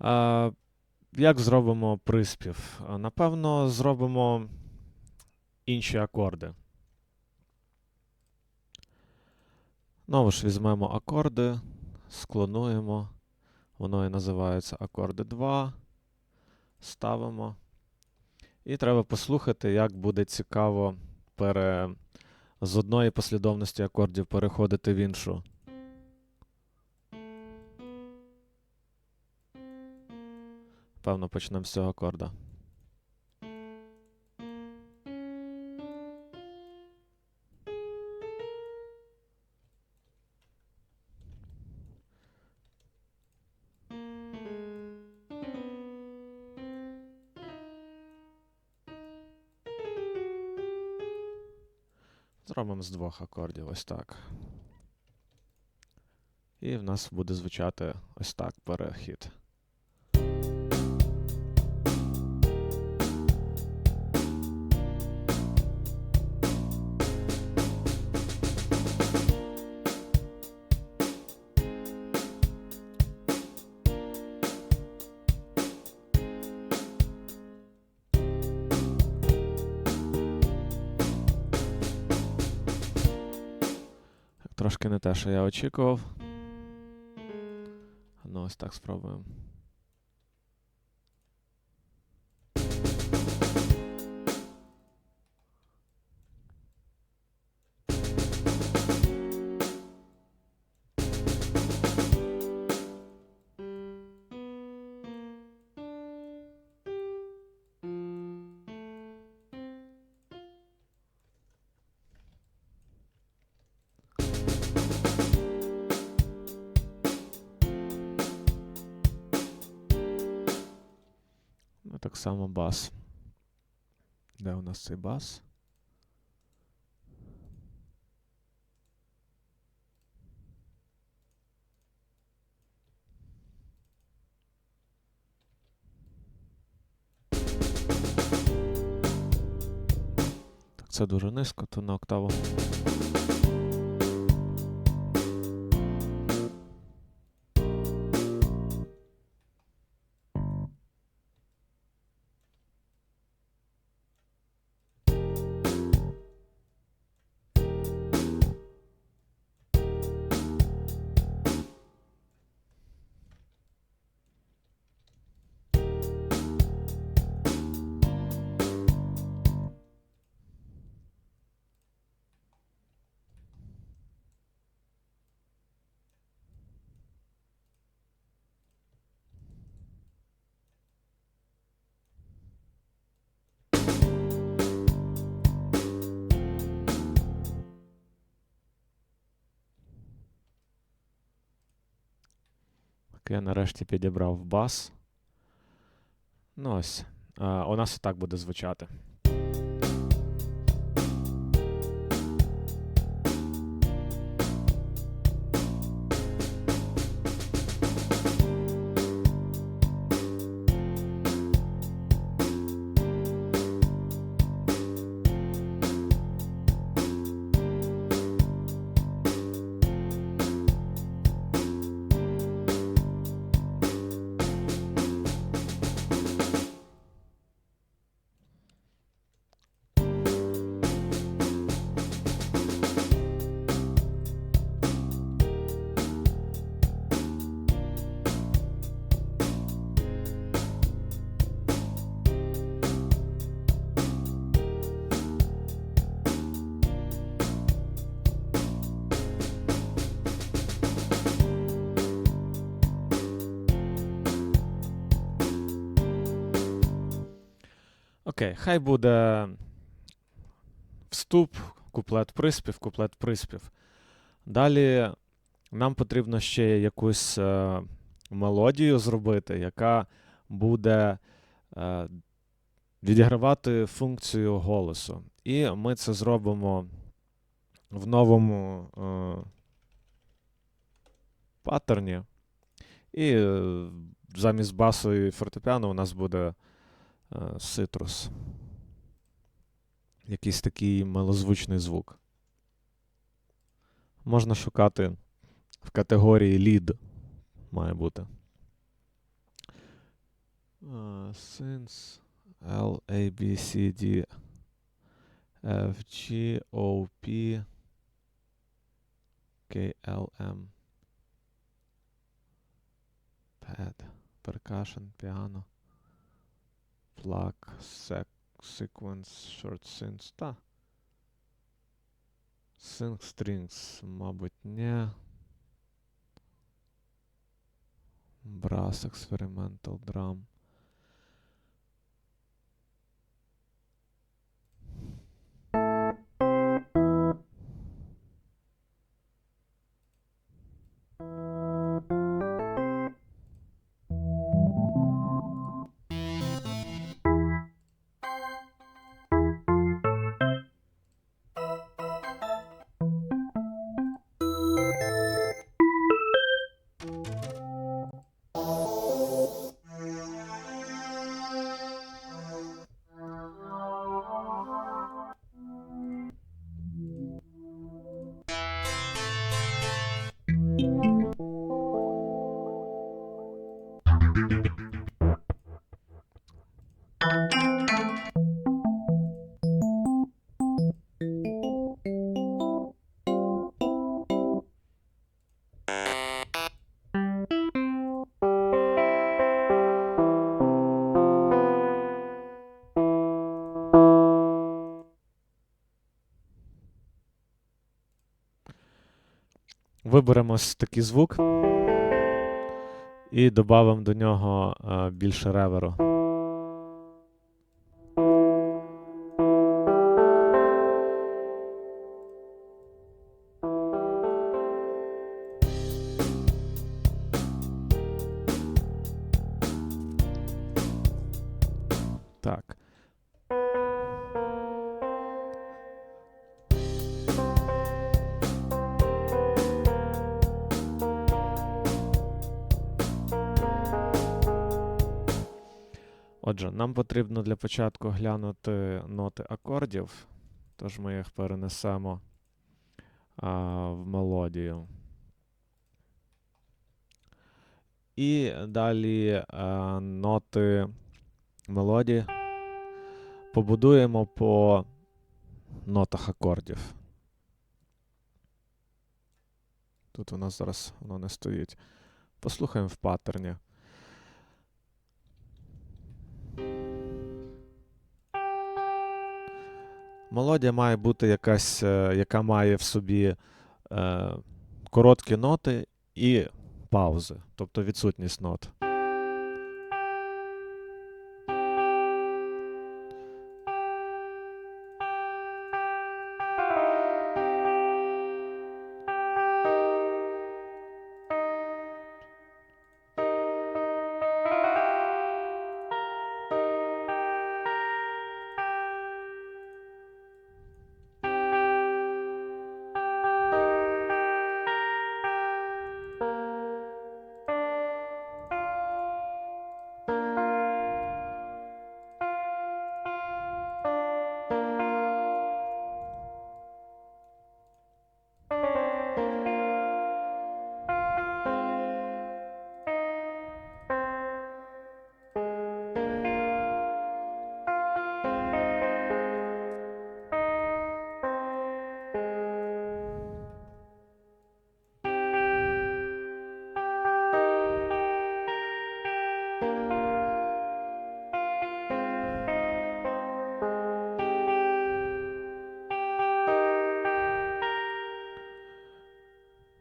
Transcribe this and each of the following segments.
А, як зробимо приспів? Напевно, зробимо інші акорди. Знову ж візьмемо акорди, склонуємо. Воно і називається акорди 2. Ставимо. І треба послухати, як буде цікаво пере... з одної послідовності акордів переходити в іншу. Певно, почнемо з цього акорда. Зробимо з двох акордів ось так. І в нас буде звучати ось так перехід. Трошки не те, що я очікував. Ну, ось так спробуємо. Само бас. Де у нас цей бас? Так, це дуже низько, то на октаву. Я нарешті підібрав бас. Ну ось. А, у нас і так буде звучати. Окей, хай буде вступ, куплет приспів, куплет приспів. Далі нам потрібно ще якусь е, мелодію зробити, яка буде е, відігравати функцію голосу. І ми це зробимо в новому е, паттерні. І е, замість басу і фортепіано у нас буде цитрус. Якийсь такий милозвучний звук. Можна шукати в категорії lead. Має бути. Uh, since L, A, B, C, D, F, G, O, P, K, L, M. Pad, percussion, piano, plug, sec, sequence, short synths. Та. Sync strings, мабуть, ні. Brass experimental drum. Виберемо ось такий звук і додамо до нього е, більше реверу. Отже, нам потрібно для початку глянути ноти акордів, тож ми їх перенесемо а, в мелодію. І далі а, ноти мелодії побудуємо по нотах акордів. Тут у нас зараз воно не стоїть. Послухаємо в паттерні. Мелодія має бути якась, е, яка має в собі е, короткі ноти і паузи, тобто відсутність нот.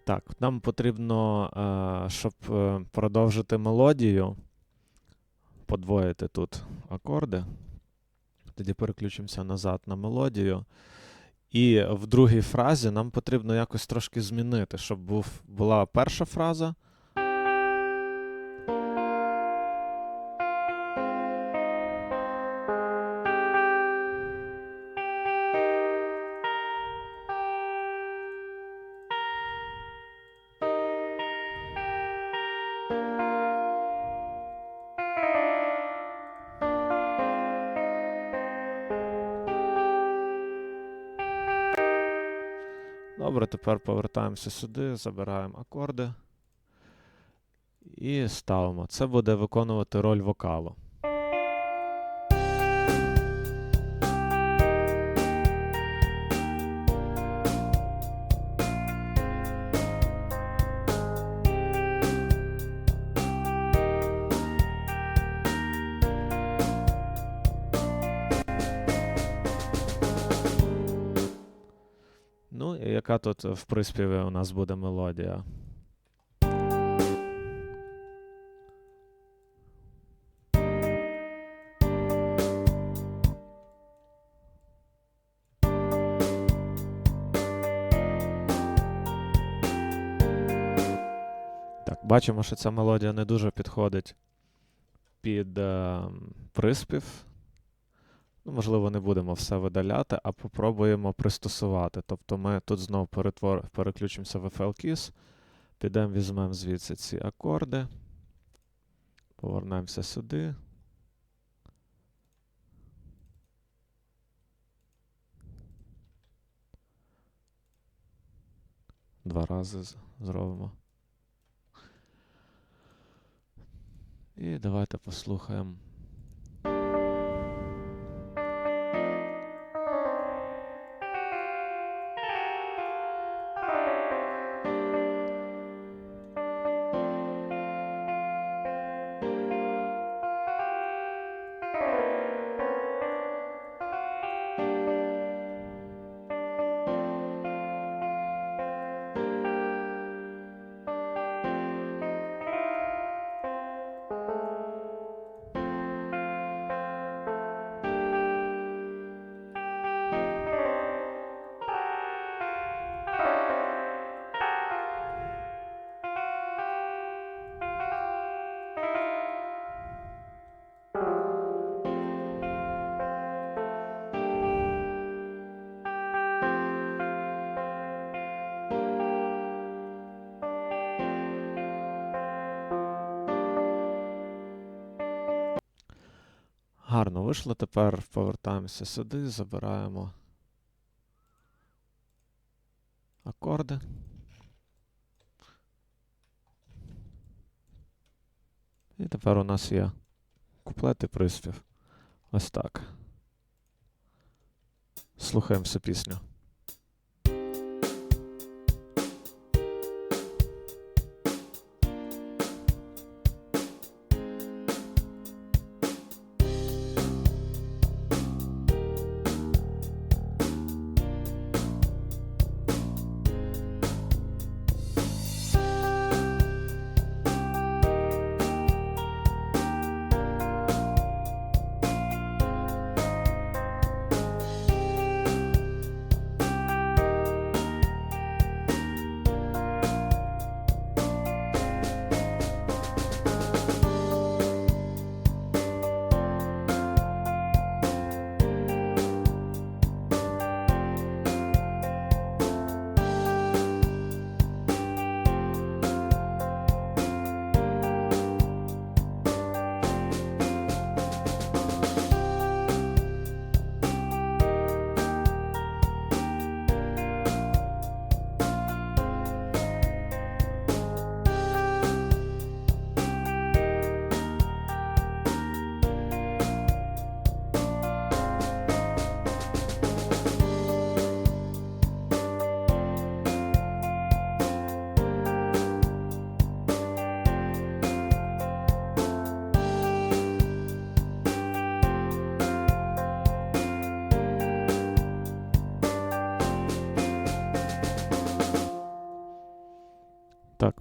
Так, нам потрібно, е, щоб е, продовжити мелодію, подвоїти тут акорди. Тоді переключимося назад на мелодію. І в другій фразі нам потрібно якось трошки змінити, щоб був, була перша фраза. Добре, тепер повертаємося сюди, забираємо акорди і ставимо. Це буде виконувати роль вокалу. Ну, і яка тут в приспіві у нас буде мелодія? Так, бачимо, що ця мелодія не дуже підходить під е, приспів. Ну, можливо, не будемо все видаляти, а попробуємо пристосувати. Тобто ми тут знову перетвор... переключимося в FL підемо, візьмемо звідси ці акорди, повернемося сюди. Два рази зробимо. І давайте послухаємо. Гарно вийшло. Тепер повертаємося сюди, забираємо акорди. І тепер у нас є куплет і приспів. Ось так. Слухаємо всю пісню.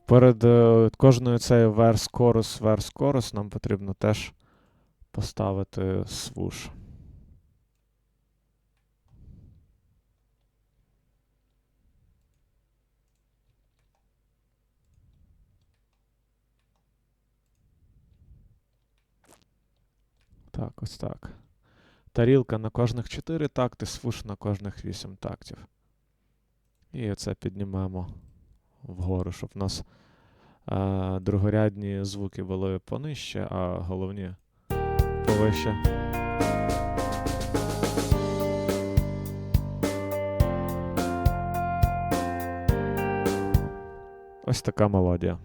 Перед е, кожною цією верс корус, верс корус нам потрібно теж поставити свуш. Так, ось так. Тарілка на кожних 4 такти, свуш на кожних 8 тактів. І оце піднімаємо вгору, щоб в нас е, другорядні звуки були понижче, а головні повище. Ось така мелодія.